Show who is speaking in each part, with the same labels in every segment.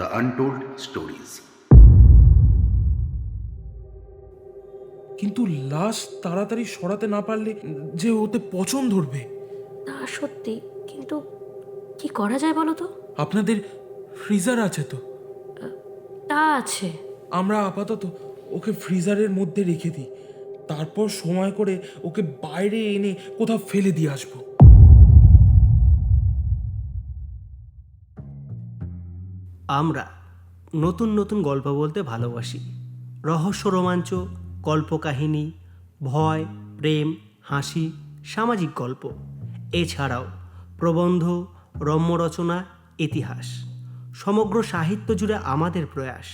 Speaker 1: The untold stories
Speaker 2: কিন্তু লাশ তাড়াতাড়ি সরাতে না পারলে যে ওতে পচন ধরবে।
Speaker 3: তা সত্যি। কিন্তু কি করা যায় বলো তো?
Speaker 2: আপনাদের ফ্রিজার আছে তো?
Speaker 3: তা আছে।
Speaker 2: আমরা আপাতত ওকে ফ্রিজারের মধ্যে রেখে দিই। তারপর সময় করে ওকে বাইরে এনে কোথাও ফেলে দিয়ে আসব।
Speaker 4: আমরা নতুন নতুন গল্প বলতে ভালোবাসি। রহস্য, রোমাঞ্চ, কল্পকাহিনী, ভয়, প্রেম, হাসি, সামাজিক গল্প। এছাড়াও প্রবন্ধ, রম্যরচনা, ইতিহাস। সমগ্র সাহিত্য জুড়ে আমাদের প্রয়াস।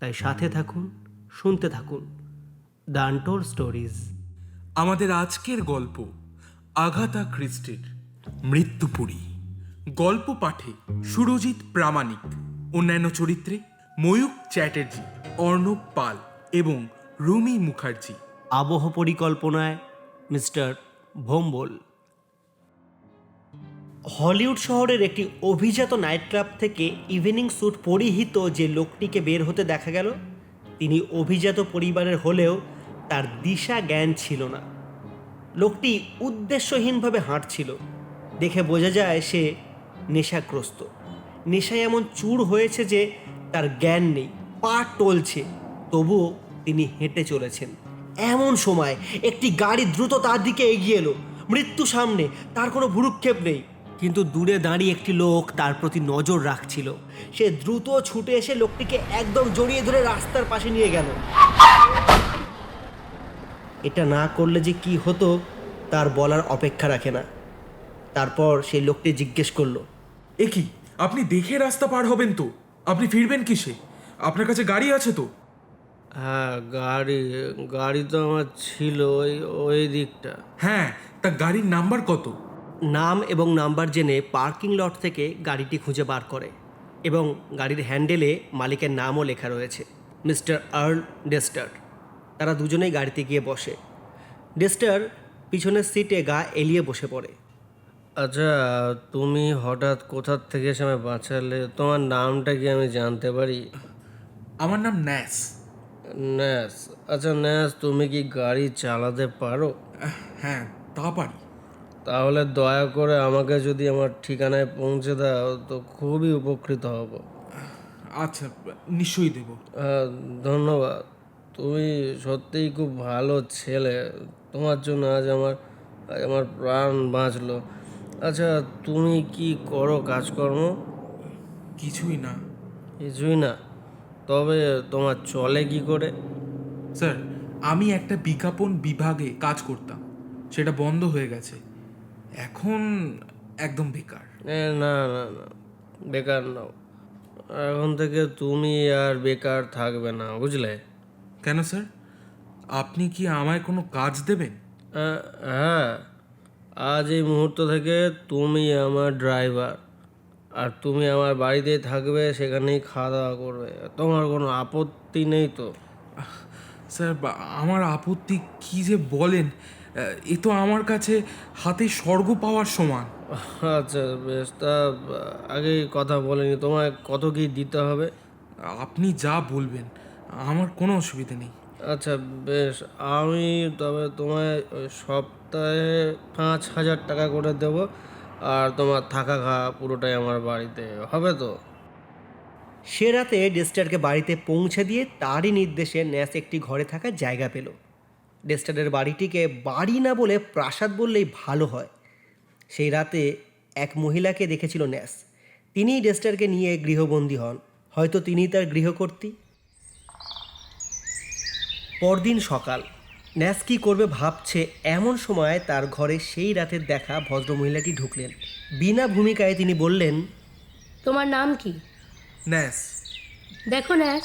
Speaker 4: তাই সাথে থাকুন, শুনতে থাকুন। Untold stories.
Speaker 2: আমাদের আজকের গল্প আঘাতা খ্রিস্টের মৃত্যুপুরী। গল্প পাঠে সুরজিৎ প্রামাণিক। অন্যান্য চরিত্রে ময়ূক চ্যাটার্জি, অর্ণব পাল এবং রুমি মুখার্জি।
Speaker 4: আবহ পরিকল্পনায় মিস্টার ভোম্বল। হলিউড শহরের একটি অভিজাত নাইট ক্লাব থেকে ইভিনিং স্যুট পরিহিত যে লোকটিকে বের হতে দেখা গেল, তিনি অভিজাত পরিবারের হলেও তার দিশা জ্ঞান ছিল না। লোকটি উদ্দেশ্যহীনভাবে হাঁটছিল। দেখে বোঝা যায় সে নেশাগ্রস্ত। নেশায় এমন চুর হয়েছে যে তার জ্ঞান নেই, পা টলছে, তবুও তিনি হেঁটে চলেছেন। এমন সময় একটি গাড়ি দ্রুত তার দিকে এগিয়ে এলো। মৃত্যু সামনে, তার কোনো ভুরুক্ষেপ নেই। কিন্তু দূরে দাঁড়িয়ে একটি লোক তার প্রতি নজর রাখছিল। সে দ্রুত ছুটে এসে লোকটিকে একদম জড়িয়ে ধরে রাস্তার পাশে নিয়ে গেল। এটা না করলে যে কি হতো, তার বলার অপেক্ষা রাখে না। তারপর সেই লোকটি জিজ্ঞেস করল,
Speaker 2: এ কি? আপনি দেখে রাস্তা পার হবেন তো। আপনি ফিরবেন কিসে? আপনার কাছে গাড়ি আছে তো?
Speaker 4: হ্যাঁ গাড়ি গাড়ি তো আমার ছিল ওই ওই দিকটা।
Speaker 2: হ্যাঁ তা গাড়ির নাম্বার কত?
Speaker 4: নাম এবং নাম্বার জেনে পার্কিং লট থেকে গাড়িটি খুঁজে বার করে এবং গাড়ির হ্যান্ডেলে মালিকের নামও লেখা রয়েছে মিস্টার আর্ল ডেস্টার। তারা দুজনেই গাড়িতে গিয়ে বসে। ডেস্টার পিছনের সিটে গা এলিয়ে বসে পড়ে। আচ্ছা তুমি হঠাৎ কোথার থেকে এসে আমায় বাঁচালে? তোমার নামটা কি আমি জানতে পারি?
Speaker 2: আমার নাম ন্যাস।
Speaker 4: ন্যাস? আচ্ছা ন্যাস তুমি কি গাড়ি চালাতে পারো?
Speaker 2: হ্যাঁ তা পারি।
Speaker 4: তাহলে দয়া করে আমাকে যদি আমার ঠিকানায় পৌঁছে দাও তো খুবই উপকৃত হব।
Speaker 2: আচ্ছা নিশ্চয়ই দেব।
Speaker 4: ধন্যবাদ। তুমি সত্যিই খুব ভালো ছেলে। তোমার জন্য আজ আমার আজ আমার প্রাণ বাঁচলো। আচ্ছা তুমি কি করো কাজকর্ম?
Speaker 2: কিছুই না।
Speaker 4: কিছুই না? তবে তোমার চলে কি করে?
Speaker 2: স্যার আমি একটা বিজ্ঞাপন বিভাগে কাজ করতাম। সেটা বন্ধ হয়ে গেছে। এখন একদম বেকার।
Speaker 4: এ, না না না বেকার নাও এখন থেকে তুমি আর বেকার থাকবে না বুঝলে?
Speaker 2: কেন স্যার? আপনি কি আমায় কোনো কাজ দেবেন?
Speaker 4: হ্যাঁ। আজ এই মুহূর্ত থেকে তুমি আমার ড্রাইভার। আর তুমি আমার বাড়িতেই থাকবে সেখানেই খাওয়া দাওয়া করবে। তোমার কোনো আপত্তি নেই তো?
Speaker 2: স্যার আমার আপত্তি কি যে বলেন? এ তো আমার কাছে হাতে স্বর্গ পাওয়ার সমান।
Speaker 4: আচ্ছা বেশ তা আগে কথা বলেনি তোমায় কত কি দিতে হবে?
Speaker 2: আপনি যা বলবেন আমার কোনো অসুবিধা নেই।
Speaker 4: আচ্ছা বেশ। আমি তবে তোমায় ওই সপ্তাহে পাঁচ হাজার টাকা করে দেব আর তোমার থাকা খাওয়া পুরোটাই আমার বাড়িতে। হবে তো? সে রাতে ডেস্টারকে বাড়িতে পৌঁছে দিয়ে তারই নির্দেশে ন্যাস একটি ঘরে থাকার জায়গা পেল। ডেস্টারের বাড়িটিকে বাড়ি না বলে প্রাসাদ বললেই ভালো হয়। সেই রাতে এক মহিলাকে দেখেছিল ন্যাস। তিনিই ডেস্টারকে নিয়ে গৃহবন্দী হন। হয়তো তিনিই তার গৃহকর্ত্রী। পরদিন সকাল। ন্যাস কী করবে ভাবছে এমন সময় তার ঘরে সেই রাতের দেখা ভদ্রমহিলাটি ঢুকলেন। বিনা ভূমিকায় তিনি বললেন
Speaker 3: তোমার নাম কি?
Speaker 2: ন্যাস।
Speaker 3: দেখো ন্যাস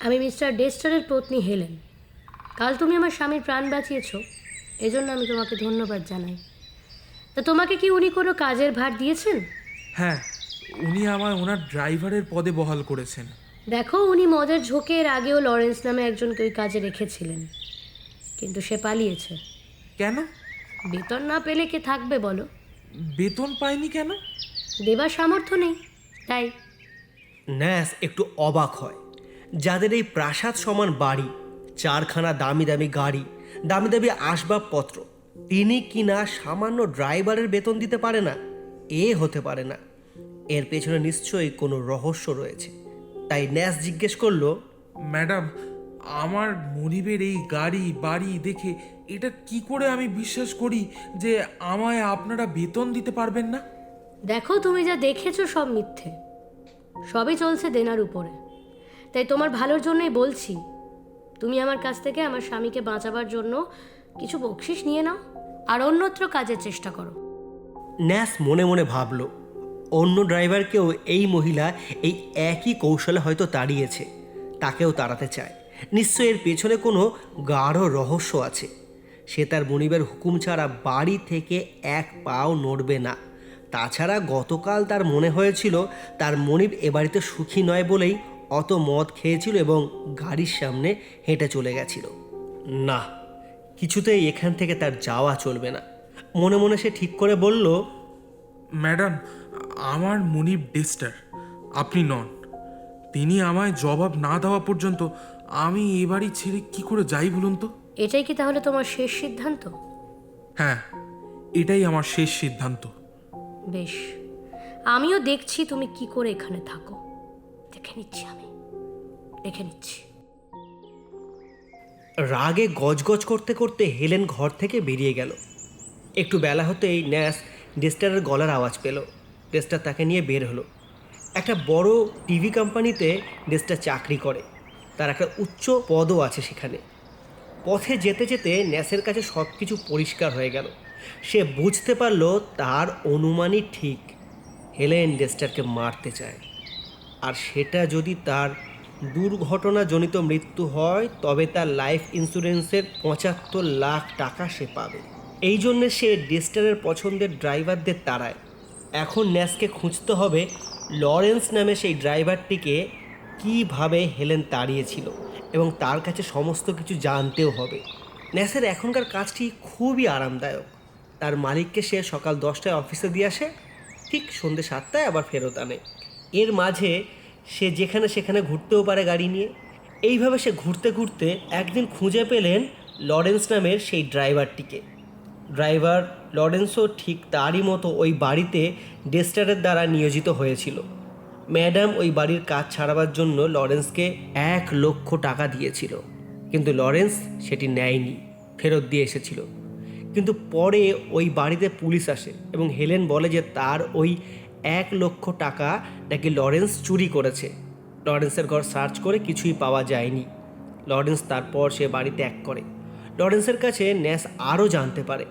Speaker 3: আমি মিস্টার ডেস্টারের পত্নী হেলেন। কাল তুমি আমার স্বামীর প্রাণ বাঁচিয়েছো এজন্য আমি তোমাকে ধন্যবাদ জানাই। তা তোমাকে কি উনি কোনো কাজের ভার দিয়েছেন?
Speaker 2: হ্যাঁ উনি আমায় ওনার ড্রাইভারের পদে বহাল করেছেন।
Speaker 3: দেখো উনি মজার ঝোঁকে এর আগেও লরেন্স নামে একজনকে ওই কাজে রেখেছিলেন। কিন্তু সে পালিয়েছে।
Speaker 2: কেন?
Speaker 3: বেতন না পেলে কে থাকবে বলো?
Speaker 2: বেতন পায়নি কেন?
Speaker 3: দেবার সামর্থ্য নেই তাই।
Speaker 4: ন্যাস একটু অবাক হয়। যাদের এই প্রাসাদ সমান বাড়ি চারখানা দামি দামি গাড়ি দামি দামি আসবাবপত্র তিনি কিনা সামান্য ড্রাইভারের বেতন দিতে পারে না? এ হতে পারে না। এর পেছনে নিশ্চয়ই কোনো রহস্য রয়েছে। তাই ন্যাস জিজ্ঞেস করল
Speaker 2: ম্যাডাম আমার মনিবের এই গাড়ি বাড়ি দেখে এটা কি করে আমি বিশ্বাস করি যে আমায় আপনারা বেতন দিতে পারবেন না?
Speaker 3: দেখো তুমি যা দেখেছ সব মিথ্যে। সবই চলছে দেনার উপরে। তাই তোমার ভালোর জন্যই বলছি তুমি আমার কাছ থেকে আমার স্বামীকে বাঁচাবার জন্য কিছু বকশিস নিয়ে নাও আর অন্যত্র কাজের চেষ্টা করো।
Speaker 4: ন্যাস মনে মনে ভাবল অন্য ড্রাইভারকেও এই মহিলা এই একই কৌশলে হয়তো তাড়িয়েছে, তাকেও তাড়াতে চায়। নিশ্চয় এর পেছনে কোনো গাঢ় রহস্য আছে। সে তার মনিবের হুকুম ছাড়া বাড়ি থেকে এক পাও নড়বে না। তাছাড়া গতকাল তার মনে হয়েছিল, তার মনিব এ বাড়িতে সুখী নয় বলেই অত মদ খেয়েছিল এবং গাড়ির সামনে হেঁটে চলে গেছিল। না, কিছুতেই এখান থেকে তার যাওয়া চলবে না। মনে মনে সে ঠিক করে বলল,
Speaker 2: ম্যাডাম আমার মনিব ডেস্টার আপনি নন। তিনি আমায় জবাব না দেওয়া পর্যন্ত আমি এ বাড়ি ছেড়ে কি করে যাই বলুন তো?
Speaker 3: এটাই কি তাহলে তোমার শেষ সিদ্ধান্ত?
Speaker 2: হ্যাঁ এটাই আমার শেষ সিদ্ধান্ত।
Speaker 3: বেশ আমিও দেখছি তুমি কি করে এখানে থাকো। দেখে নিচ্ছি আমি দেখে নিচ্ছি।
Speaker 4: রাগে গজগজ করতে করতে হেলেন ঘর থেকে বেরিয়ে গেল। একটু বেলা হতেই ন্যাস ডেস্টারের গলার আওয়াজ পেল। ডেস্টার তাকে নিয়ে বের হলো। একটা বড় টিভি কোম্পানিতে ডেস্টার চাকরি করে। তার একটা উচ্চ পদও আছে সেখানে। পথে যেতে যেতে ন্যাসের কাছে সব কিছু পরিষ্কার হয়ে গেল। সে বুঝতে পারল তার অনুমানই ঠিক। হেলেন ডেস্টারকে মারতে চায়। আর সেটা যদি তার দুর্ঘটনাজনিত মৃত্যু হয়, তবে তার লাইফ ইন্স্যুরেন্সের পঁচাত্তর লাখ টাকা সে পাবে। এই জন্যে সে ডেস্টারের পছন্দের ড্রাইভারদের তাড়ায়। এখন ন্যাসকে খুঁজতে হবে লরেন্স নামে সেই ড্রাইভারটিকে কীভাবে হেলেন তাড়িয়েছিল এবং তার কাছে সমস্ত কিছু জানতেও হবে। ন্যাসের এখনকার কাজটি খুবই আরামদায়ক। তার মালিককে সে সকাল দশটায় অফিসে দিয়ে আসে, ঠিক সন্ধ্যে সাতটায় আবার ফেরত আনে। এর মাঝে সে যেখানে সেখানে ঘুরতেও পারে গাড়ি নিয়ে। এইভাবে সে ঘুরতে ঘুরতে একদিন খুঁজে পেলেন লরেন্স নামের সেই ড্রাইভারটিকে। ড্রাইভার লরেন্সও ঠিক তারই মতো ওই বাড়িতে ডেস্টারের দ্বারা নিয়োজিত হয়েছিল। ম্যাডাম ওই বাড়ির কাজ ছাড়াবার জন্য লরেন্সকে এক লক্ষ টাকা দিয়েছিল। কিন্তু লরেন্স সেটি নেয়নি, ফেরত দিয়ে এসেছিল। কিন্তু পরে ওই বাড়িতে পুলিশ আসে এবং হেলেন বলে যে তার ওই এক লক্ষ টাকা নাকি লরেন্স চুরি করেছে। লরেন্সের ঘর সার্চ করে কিছুই পাওয়া যায়নি। লরেন্স তারপর সে বাড়ি ত্যাগ করে। লরেন্সের কাছে ন্যাস আরও জানতে পারে।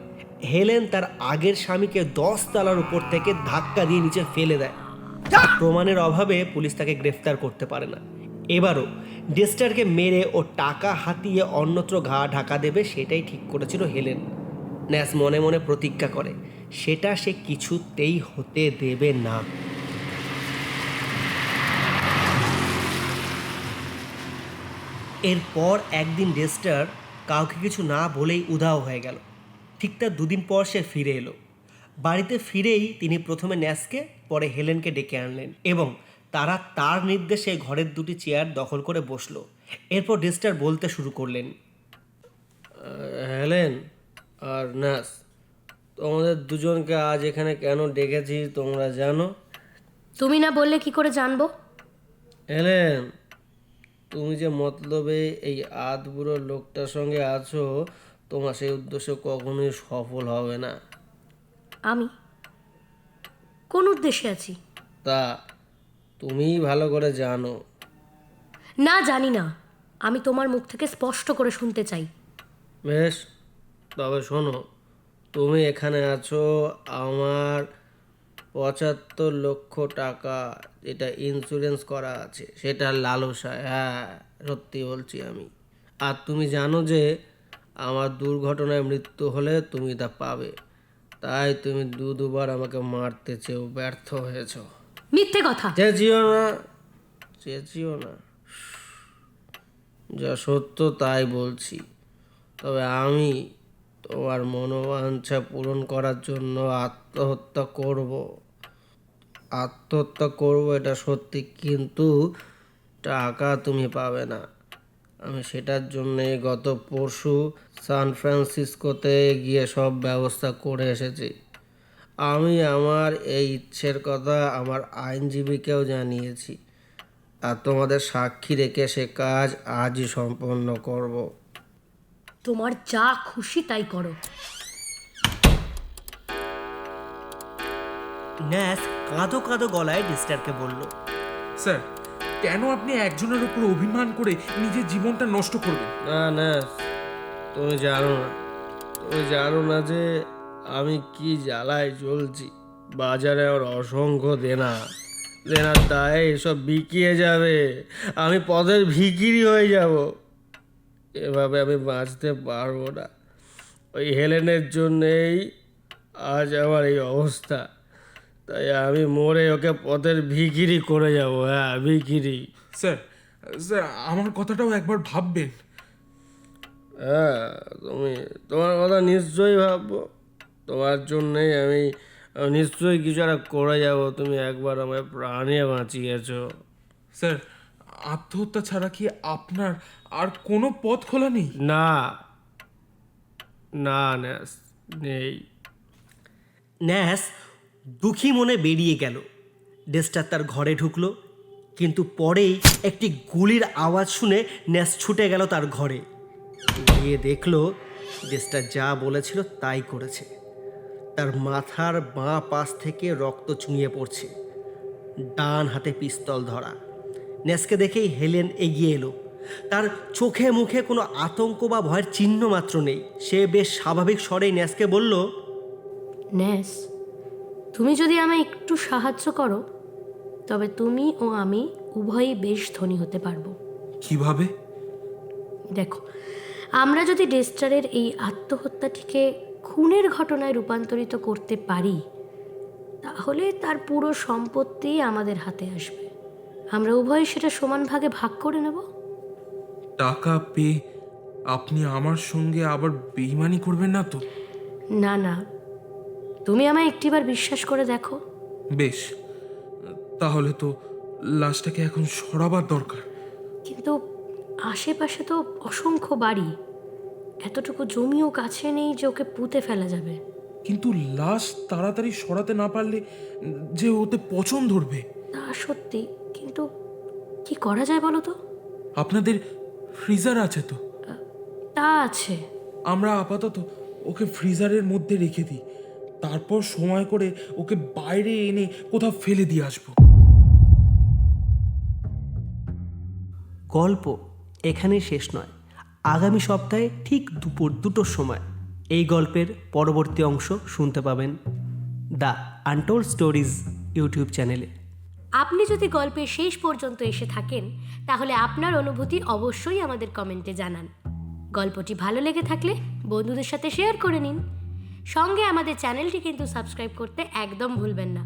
Speaker 4: হেলেন তার আগের স্বামীকে দশ তালার উপর থেকে ধাক্কা দিয়ে নিচে ফেলে দেয়। প্রমাণের অভাবে পুলিশ তাকে গ্রেফতার করতে পারে না। এবারও ডেস্টারকে মেরে ও টাকা হাতিয়ে অন্যত্র ঘা ঢাকা দেবে সেটাই ঠিক করেছিল হেলেন। ন্যাস মনে মনে প্রতিজ্ঞা করে সেটা সে কিছুতেই হতে দেবে না। এরপর একদিন ডেস্টার কাউকে কিছু না বলেই উধাও হয়ে গেল। ঠিক তার দুদিন পর সে ফিরে এলো। বাড়িতে ফিরেই তিনি প্রথমে ন্যাসকে পরে হেলেনকে ডেকে আনলেন এবং তারা তার নির্দেশে ঘরের দুটি চেয়ার দখল করে বসল। এরপর ডেস্টার বলতে শুরু করলেন হেলেন আর ন্যাস তোমাদের দুজনকে আজ এখানে কেন ডেকেছি তোমরা জানো?
Speaker 3: তুমি না বললে কি করে জানব?
Speaker 4: হেলেন তুমি যে মতলবে এই আধবুড়ো লোকটার সঙ্গে আছো তোমার সেই উদ্দেশ্য কখনোই সফল হবে না।
Speaker 3: আমি? কোন উদ্দেশ্যে আছি?
Speaker 4: তা তুমিই ভালো করে জানো।
Speaker 3: না জানি না। আমি তোমার মুখ থেকে স্পষ্ট করে শুনতে চাই।
Speaker 4: বেশ তবে শোনো তুমি এখানে আছো আমার পঁচাত্তর লক্ষ টাকা যেটা ইন্স্যুরেন্স করা আছে সেটা লালসায়। হ্যাঁ সত্যি বলছি আমি। আর তুমি জানো যে আমার দুর্ঘটনায় মৃত্যু হলে তুমি তা পাবে। তাই তুমি দু দুবার আমাকে মারতে চেয়েও ব্যর্থ হয়েছো।
Speaker 3: মিথ্যে কথা।
Speaker 4: চেঁচিও না চেঁচিও না। যা সত্য তাই বলছি। তবে আমি তোমার মনোবাঞ্ছা পূরণ করার জন্য আত্মহত্যা করব।
Speaker 1: আত্মহত্যা করব এটা সত্যি কিন্তু টাকা তুমি পাবে না। আমি সেটার জন্যে গত পরশু সান ফ্রান্সিসকোতে গিয়ে সব ব্যবস্থা করে এসেছি। আমি আমার এই ইচ্ছের কথা আমার আইনজীবীকেও জানিয়েছি। আর তোমাদের সাক্ষী রেখে সে কাজ আজই সম্পন্ন করব।
Speaker 3: তোমার যা খুশি তাই করো।
Speaker 4: ন্যাস কাঁদো কাঁদো গলায় ডিস্টারকে বলল
Speaker 2: স্যার কেন আপনি একজনের উপর অভিমান করে নিজের জীবনটা নষ্ট করবেন?
Speaker 1: না না, তুমি জানো না। তুমি জানো না যে আমি কি জ্বালায় চলছি বাজারে আমার অসংখ্য দেনা। দেনার দায়ে এসব বিকিয়ে যাবে। আমি পদের ভিকিরি হয়ে যাব। এভাবে আমি বাঁচতে পারব না। ওই হেলেনের জন্যেই আজ আমার এই অবস্থা। তাই আমি মরে ওকে পথের ভিকিরি করে যাব হ্যাঁ ভিকিরি।
Speaker 2: স্যার স্যার আমার কথাটাও একবার ভাববেন।
Speaker 1: হ্যাঁ তুমি তোমার কথা নিশ্চয়ই ভাববো। তোমার জন্যই আমি নিশ্চয়ই কিছু একটা করে যাব তুমি একবার আমায় প্রাণে বাঁচিয়েছো।
Speaker 2: স্যার আত্মহত্যা ছাড়া কি আপনার আর কোনো পথ খোলা নেই?
Speaker 1: না না ন্যাস নেই।
Speaker 4: ন্যাস দুঃখী মনে বেরিয়ে গেল। ডেস্টার তার ঘরে ঢুকলো, কিন্তু পরেই একটি গুলির আওয়াজ শুনে ন্যাস ছুটে গেল তার ঘরে। গিয়ে দেখল ডেস্টার যা বলেছিল তাই করেছে। তার মাথার বাঁ পাশ থেকে রক্ত চুঁইয়ে পড়ছে। ডান হাতে পিস্তল ধরা। ন্যাসকে দেখেই হেলেন এগিয়ে এলো। তার চোখে মুখে কোনো আতঙ্ক বা ভয়ের চিহ্ন মাত্র নেই। সে বেশ স্বাভাবিক স্বরেই ন্যাসকে বলল,
Speaker 3: ন্যাস তুমি যদি আমায় একটু সাহায্য করো তবে তুমি ও আমি উভয়ই বেশ ধনী হতে পারব।
Speaker 2: কীভাবে?
Speaker 3: দেখো আমরা যদি ডেস্টারের এই আত্মহত্যাটিকে খুনের ঘটনায় রূপান্তরিত করতে পারি তাহলে তার পুরো সম্পত্তি আমাদের হাতে আসবে। আমরা উভয়ই সেটা সমান ভাগে ভাগ করে নেব।
Speaker 2: টাকা পেয়ে আপনি আমার সঙ্গে আবার বেইমানি করবেন না তো?
Speaker 3: না না তুমি আমায় একটিবার বিশ্বাস করে দেখো।
Speaker 2: বেশ। তাহলে তো লাশটাকে এখন সরাবার দরকার।
Speaker 3: কিন্তু আশেপাশে তো অসংখ্য বাড়ি। এতটুকু জমিও কাছে নেই যে ওকে পুঁতে ফেলা যাবে।
Speaker 2: কিন্তু লাশ তাড়াতাড়ি সরাতে না পারলে যে ওতে পচন ধরবে।
Speaker 3: তা সত্যি কিন্তু কি করা যায় বলো তো?
Speaker 2: আপনাদের ফ্রিজার আছে তো?
Speaker 3: তা আছে।
Speaker 2: আমরা আপাতত ওকে ফ্রিজারের মধ্যে রেখে দিই। তারপর সময় করে ওকে বাইরে এনে কোথাও ফেলে দিয়ে আসব।
Speaker 4: গল্প এখানে শেষ নয়। আগামী সপ্তাহে ঠিক দুপুর দুটোর সময় এই গল্পের পরবর্তী অংশ শুনতে পাবেন দ্য আনটোল্ড স্টোরিজ ইউটিউব চ্যানেলে।
Speaker 3: আপনি যদি গল্পের শেষ পর্যন্ত এসে থাকেন তাহলে আপনার অনুভূতি অবশ্যই আমাদের কমেন্টে জানান। গল্পটি ভালো লেগে থাকলে বন্ধুদের সাথে শেয়ার করে নিন। সঙ্গে আমাদের চ্যানেলটি কিন্তু সাবস্ক্রাইব করতে একদম ভুলবেন না।